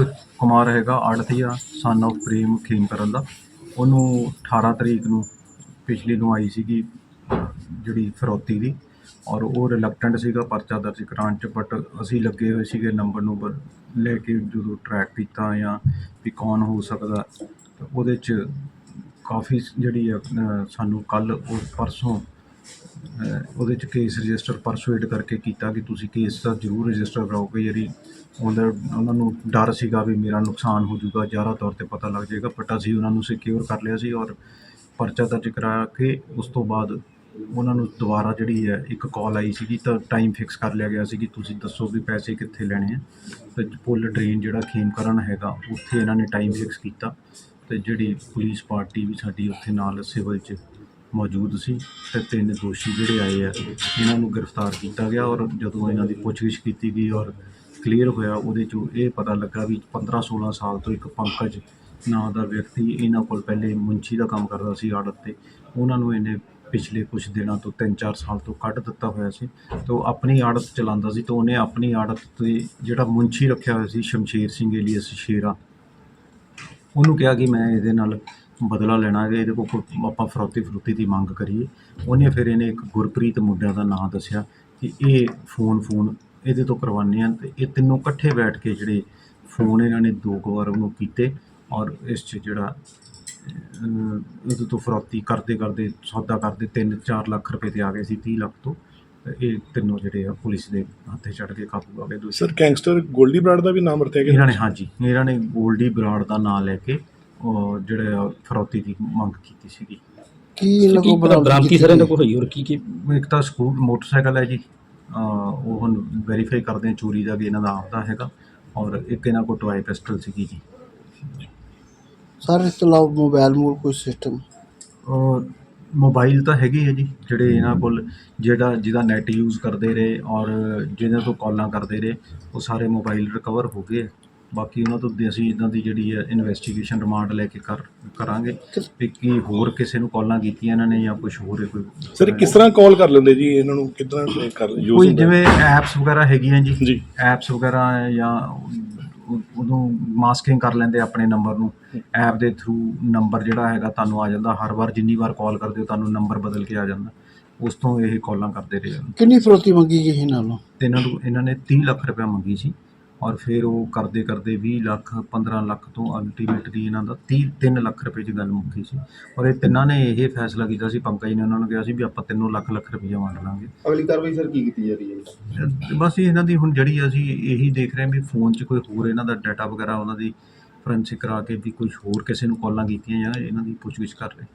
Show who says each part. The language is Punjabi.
Speaker 1: ਇੱਕ ਕੁਮਾਰ ਹੈਗਾ ਆੜਤੀਆ ਸਨ of ਪ੍ਰੇਮ ਖੇਮਕਰਨ ਦਾ। ਉਹਨੂੰ 18 ਤਰੀਕ ਨੂੰ ਪਿਛਲੀ ਨੂੰ ਆਈ ਸੀਗੀ ਜਿਹੜੀ ਫਰੋਤੀ ਦੀ ਔਰ ਉਹ ਰਿਲੈਕਟੈਂਟ ਸੀਗਾ ਪਰਚਾ ਦਰਜ ਕਰਾਉਣ ਚ ਬਟ ਅਸੀਂ ਲੱਗੇ ਹੋਏ ਸੀਗੇ ਨੰਬਰ ਨੂੰਬਰ ਲੈ ਕੇ ਜਦੋਂ ਟਰੈਕ ਕੀਤਾ ਜਾਂ ਵੀ ਕੌਣ ਹੋ ਸਕਦਾ। ਤਾਂ ਉਹਦੇ ਚ ਕਾਫੀ ਜਿਹੜੀ ਆ, ਸਾਨੂੰ ਕੱਲ ਉਹ ਪਰਸੋਂ ਉਹਦੇ ਚ ਕੇਸ ਰਜਿਸਟਰ ਪਰਸੂਏਟ ਕਰਕੇ ਕੀਤਾ ਕਿ ਤੁਸੀਂ ਕੇਸ ਤਾਂ ਜ਼ਰੂਰ ਰਜਿਸਟਰ ਕਰਾਓਗੇ ਜਿਹੜੀ ਉਹਦਾ ਉਹਨਾਂ ਨੂੰ ਡਰ ਸੀਗਾ ਵੀ ਮੇਰਾ ਨੁਕਸਾਨ ਹੋ ਜਾਊਗਾ, ਜ਼ਿਆਦਾ ਤੌਰ ਤੇ ਪਤਾ ਲੱਗ ਜਾਏਗਾ ਬਟ ਅਸੀਂ ਉਹਨਾਂ ਨੂੰ ਸਿਕਿਉਰ ਕਰ ਲਿਆ ਸੀ ਔਰ ਪਰਚਾ ਦਰਜ ਕਰਾ ਕੇ ਉਸ ਤੋਂ ਬਾਅਦ ਉਹਨਾਂ ਨੂੰ ਦੁਬਾਰਾ ਜਿਹੜੀ ਹੈ ਇੱਕ ਕਾਲ ਆਈ ਸੀਗੀ ਤਾਂ ਟਾਈਮ ਫਿਕਸ ਕਰ ਲਿਆ ਗਿਆ ਸੀ ਕਿ ਤੁਸੀਂ ਦੱਸੋ ਵੀ ਪੈਸੇ ਕਿੱਥੇ ਲੈਣੇ ਆ। ਤੇ ਪੁੱਲ ਡਰੇਨ ਜਿਹੜਾ ਖੇਮਕਰਨ ਹੈਗਾ, ਉੱਥੇ ਇਹਨਾਂ ਨੇ ਟਾਈਮ ਫਿਕਸ ਕੀਤਾ ਤੇ ਜਿਹੜੀ ਪੁਲਿਸ ਪਾਰਟੀ ਵੀ ਸਾਡੀ ਉੱਥੇ ਨਾਲ ਸਿਵਲ 'ਚ ਮੌਜੂਦ ਸੀ ਤੇ ਤਿੰਨ ਦੋਸ਼ੀ ਜਿਹੜੇ ਆਏ ਆ, ਇਹਨਾਂ ਨੂੰ ਗ੍ਰਿਫਤਾਰ ਕੀਤਾ ਗਿਆ ਔਰ ਜਦੋਂ ਇਹਨਾਂ ਦੀ ਪੁੱਛਗਿੱਛ ਕੀਤੀ ਗਈ ਔਰ ਕਲੀਅਰ ਹੋਇਆ, ਉਹਦੇ ਚੋਂ ਇਹ ਪਤਾ ਲੱਗਾ ਵੀ 15 16 ਸਾਲ ਤੋਂ ਇੱਕ ਪੰਕਜ ਨਾਂ ਦਾ ਵਿਅਕਤੀ ਇਹਨਾਂ ਕੋਲ ਪਹਿਲੇ ਮੁੰਚੀ ਦਾ ਕੰਮ ਕਰਦਾ ਸੀ ਆੜਤ ਤੇ। ਉਹਨਾਂ ਨੂੰ ਇਹਨੇ ਪਿਛਲੇ ਕੁਝ ਦਿਨਾਂ ਤੋਂ 3-4 ਸਾਲ ਤੋਂ ਕੱਢ ਦਿੱਤਾ ਹੋਇਆ ਸੀ ਤੇ ਉਹ ਆਪਣੀ ਆੜਤ ਚਲਾਉਂਦਾ ਸੀ ਤਾਂ ਉਹਨੇ ਆਪਣੀ ਆੜਤ ਤੇ ਜਿਹੜਾ ਮੁੰਚੀ ਰੱਖਿਆ ਹੋਇਆ ਸੀ ਸ਼ਮਸ਼ੇਰ ਸਿੰਘ ਏਲੀਅਸ ਸ਼ੇਰਾ। ਉਹਨੂੰ ਕਿਹਾ ਕਿ ਮੈਂ ਇਹਦੇ ਨਾਲ ਬਦਲਾ ਲੈਣਾ ਹੈ ਇਹਦੇ ਕੋਲ ਆਪਾਂ ਫਰੌਤੀ ਫਰੂਤੀ ਦੀ ਮੰਗ ਕਰੀਏ। ਉਹਨੇ ਫਿਰ ਇਹਨੇ ਇੱਕ ਗੁਰਪ੍ਰੀਤ ਮੁੰਡਿਆਂ ਦਾ ਨਾਮ ਦੱਸਿਆ ਕਿ ਇਹ ਫੋਨ ਫੋਨ ਇਹਦੇ ਤੋਂ ਕਰਵਾਉਂਦੇ ਆ ਤੇ ਇਹ ਤਿੰਨੋਂ ਇਕੱਠੇ ਬੈਠ ਕੇ ਜਿਹੜੇ ਫੋਨ ਇਹਨਾਂ ਨੇ ਦੋ ਵਾਰ ਉਹਨੂੰ ਕੀਤੇ ਔਰ ਇਸ 'ਚ ਜਿਹੜਾ ਇਹਦੇ ਤੋਂ ਫਰੌਤੀ ਕਰਦੇ ਕਰਦੇ ਸੌਦਾ ਕਰਦੇ 3-4 ਲੱਖ ਰੁਪਏ ਤੇ ਆ ਗਏ ਸੀ 30 ਲੱਖ ਤੋਂ। ਇਹ ਤਿੰਨੋਂ ਜਿਹੜੇ ਆ ਪੁਲਿਸ ਦੇ ਹੱਥੇ ਚੜ ਕੇ ਕਾਬੂ ਆ ਗਏ
Speaker 2: ਸਰ ਗੈਂਗਸਟਰ ਗੋਲਡੀ ਬਰਾੜ ਦਾ ਵੀ ਨਾਮ ਵਰਤਿਆ ਗਿਆ?
Speaker 1: ਇਹਨਾਂ ਨੇ ਹਾਂਜੀ ਇਹਨਾਂ ਨੇ ਗੋਲਡੀ ਬਰਾੜ ਦਾ ਨਾਮ ਲੈ ਕੇ ਉਹ ਜਿਹੜੇ ਫਰੌਤੀ ਦੀ ਮੰਗ ਕੀਤੀ ਸੀਗੀ।
Speaker 3: ਕੀ ਇਹਨਾਂ
Speaker 4: ਕੀ
Speaker 3: ਕੋਲ
Speaker 4: ਸਰ ਕੋਲ ਹੋਈ ਔਰ ਕੀ ਕੀ?
Speaker 1: ਇੱਕ ਤਾਂ ਸਕੂਟ ਮੋਟਰਸਾਈਕਲ ਹੈ ਜੀ। ਅਹ ਉਹ ਹੁਣ ਵੈਰੀਫਾਈ ਕਰਦੇ ਆ ਚੋਰੀ ਦਾ ਵੀ ਇਹਨਾਂ ਦਾ ਆਪਦਾ ਹੈਗਾ। ਔਰ ਇੱਕ ਇਹਨਾਂ ਕੋਲ ਟੋਏ ਪਿਸਟਲ ਸੀਗੀ ਜੀ।
Speaker 3: ਸਰ ਇਸ ਤੋਂ ਇਲਾਵਾ ਮੋਬਾਈਲ ਮੂਲ ਕੋਈ ਸਿਸਟਮ
Speaker 1: ਔਰ ਮੋਬਾਈਲ ਤਾਂ ਹੈਗੇ ਆ ਜੀ ਜਿਹੜੇ ਇਹਨਾਂ ਕੋਲ ਜਿਹੜਾ ਜਿਹਦਾ ਨੈਟ ਯੂਜ਼ ਕਰਦੇ ਰਹੇ ਔਰ ਜਿਹਨਾਂ ਤੋਂ ਕਾਲਾਂ ਕਰਦੇ ਰਹੇ ਉਹ ਸਾਰੇ ਮੋਬਾਈਲ ਰਿਕਵਰ ਹੋ ਗਏ ਬਾਕੀ ਉਹਨਾਂ ਤੋਂ ਦੇ- ਅਸੀਂ ਇਹਨਾਂ ਦੀ ਜਿਹੜੀ ਹੈ ਇਨਵੈਸਟੀਗੇਸ਼ਨ ਰਿਮਾਂਡ ਲੈ ਕੇ ਕਰ ਕਰਾਂਗੇ ਵੀ ਕੀ ਹੋਰ ਕਿਸੇ ਨੂੰ ਕਾਲਾਂ ਕੀਤੀਆਂ ਇਹਨਾਂ ਨੇ ਜਾਂ ਕੁਝ ਹੋਰ ਹੈ ਕੋਈ।
Speaker 2: ਸਰ ਕਿਸ ਤਰ੍ਹਾਂ ਕਾਲ ਕਰ ਲੈਂਦੇ ਜੀ? ਇਹਨਾਂ ਨੂੰ ਕਿਦਾਂ ਕਰ ਯੂਜ਼
Speaker 1: ਕੋਈ ਜਿਵੇਂ ਐਪਸ ਵਗੈਰਾ ਹੈਗੀਆਂ ਜੀ। ਐਪਸ ਵਗੈਰਾ ਹੈ ਜਾਂ ਉਹ- ਉਦੋਂ ਮਾਸਕਿੰਗ ਕਰ ਲੈਂਦੇ ਆਪਣੇ ਨੰਬਰ ਨੂੰ। ਐਪ ਦੇ ਥਰੂ ਨੰਬਰ ਜਿਹੜਾ ਹੈਗਾ ਤੁਹਾਨੂੰ ਆ ਜਾਂਦਾ। ਹਰ ਵਾਰ ਜਿੰਨੀ ਵਾਰ ਕਾਲ ਕਰਦੇ ਹੋ ਤੁਹਾਨੂੰ ਨੰਬਰ ਬਦਲ ਕੇ ਆ ਜਾਂਦਾ। ਉਸ ਤੋਂ ਇਹ ਕਾਲਾਂ ਕਰਦੇ ਰਹੇ
Speaker 3: ਕਿੰਨੀ ਫਰੋਤੀ ਮੰਗੀ ਜੀ ਇਹਨਾਂ ਨੂੰ
Speaker 1: ਤੇ ਇਹਨਾਂ ਨੂੰ ਇਹਨਾਂ ਨੇ 30 ਲੱਖ ਰੁਪਏ ਮੰਗੀ ਸੀ। ਔਰ ਫਿਰ ਉਹ ਕਰਦੇ ਕਰਦੇ 20 ਲੱਖ 15 ਲੱਖ ਤੋਂ ਅਲਟੀਮੇਟਲੀ ਇਹਨਾਂ ਦਾ 30 3 ਲੱਖ ਰੁਪਏ 'ਚ ਗੱਲ ਮੁੱਕੀ ਸੀ। ਔਰ ਇਹ ਤਿੰਨਾਂ ਨੇ ਇਹ ਫੈਸਲਾ ਕੀਤਾ ਸੀ ਪੰਕਜ ਨੇ ਉਹਨਾਂ ਨੂੰ ਕਿਹਾ ਸੀ ਵੀ ਆਪਾਂ ਤਿੰਨੋਂ ਲੱਖ ਲੱਖ ਰੁਪਈਆ ਵੰਡ ਲਾਂਗੇ।
Speaker 5: ਅਗਲੀ ਕਾਰਵਾਈ ਸਰ ਕੀ ਕੀਤੀ ਜਾ ਰਹੀ ਹੈ?
Speaker 1: ਬਸ ਇਹ ਇਹਨਾਂ ਦੀ ਹੁਣ ਜਿਹੜੀ ਅਸੀਂ ਇਹੀ ਦੇਖ ਰਹੇ ਹਾਂ ਵੀ ਫੋਨ 'ਚ ਕੋਈ ਹੋਰ ਇਹਨਾਂ ਦਾ ਡਾਟਾ ਵਗੈਰਾ ਉਹਨਾਂ ਦੀ ਫੋਰੈਂਸਿਕ ਕਰਾ ਕੇ ਵੀ ਕੁਝ ਹੋਰ ਕਿਸੇ ਨੂੰ ਕਾਲਾਂ ਕੀਤੀਆਂ ਜਾਂ ਇਹਨਾਂ ਦੀ ਪੁੱਛਗਿੱਛ ਕਰ ਰਹੇ।